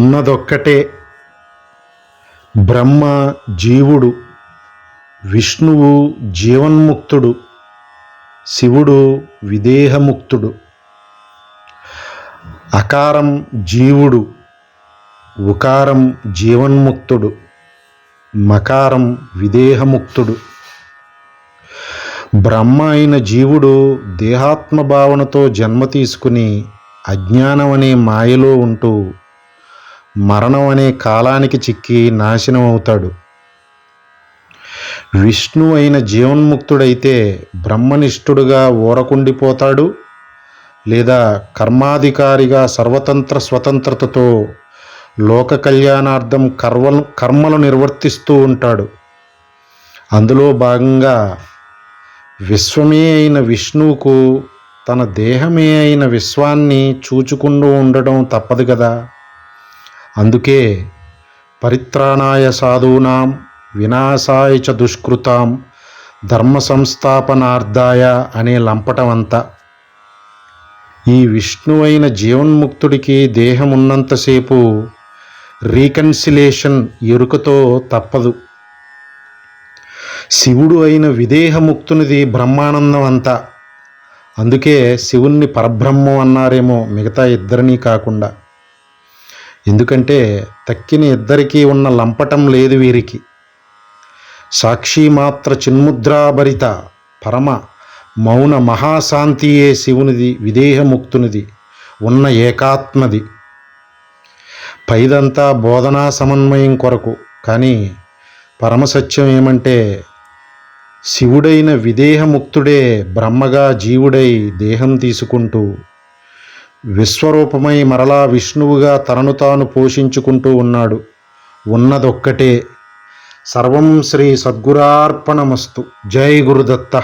ఉన్నదొక్కటే. బ్రహ్మ జీవుడు విష్ణువు జీవన్ముక్తుడు శివుడు విదేహముక్తుడు. అకారం జీవుడు ఉకారం జీవన్ముక్తుడు మకారం విదేహముక్తుడు. బ్రహ్మ అయిన జీవుడు దేహాత్మ భావనతో జన్మ తీసుకుని అజ్ఞానం అనే మాయలో ఉంటూ మరణం అనే కాలానికి చిక్కి నాశనం అవుతాడు. విష్ణు అయిన జీవన్ముక్తుడైతే బ్రహ్మనిష్ఠుడుగా ఊరకుండిపోతాడు లేదా కర్మాధికారిగా సర్వతంత్ర స్వతంత్రతతో లోక కళ్యాణార్థం కర్వలు కర్మలు నిర్వర్తిస్తూ ఉంటాడు. అందులో భాగంగా విశ్వమే అయిన విష్ణువుకు తన దేహమే అయిన విశ్వాన్ని చూచుకుంటూ ఉండడం తప్పదు కదా. అందుకే పరిత్రాణాయ సాధూనాం వినాశాయ చ దుష్కృతాం ధర్మ సంస్థాపనార్థాయ అనే లంపటం అంతా ఈ విష్ణువైన అయిన జీవన్ముక్తుడికి దేహం ఉన్నంతసేపు రీకన్సిలేషన్ ఎరుకతో తప్పదు. శివుడు అయిన విదేహముక్తునిది బ్రహ్మానందం అంతా అందుకే శివుణ్ణి పరబ్రహ్మం అన్నారేమో మిగతా ఇద్దరినీ కాకుండా. ఎందుకంటే తక్కిన ఇద్దరికీ ఉన్న లంపటం లేదు వీరికి. సాక్షి మాత్ర చిన్ముద్రాభరిత పరమ మౌన మహాశాంతియే శివునిది విదేహముక్తునిది ఉన్న ఏకాత్మది. పైదంతా బోధనా సమన్వయం కొరకు. కానీ పరమసత్యం ఏమంటే శివుడైన విదేహముక్తుడే బ్రహ్మగా జీవుడై దేహం తీసుకుంటూ విశ్వరూపమై మరలా విష్ణువుగా తనను తాను పోషించుకుంటూ ఉన్నాడు. ఉన్నదొక్కటే. సర్వం శ్రీ సద్గురార్పణమస్తు. జై గురుదత్త.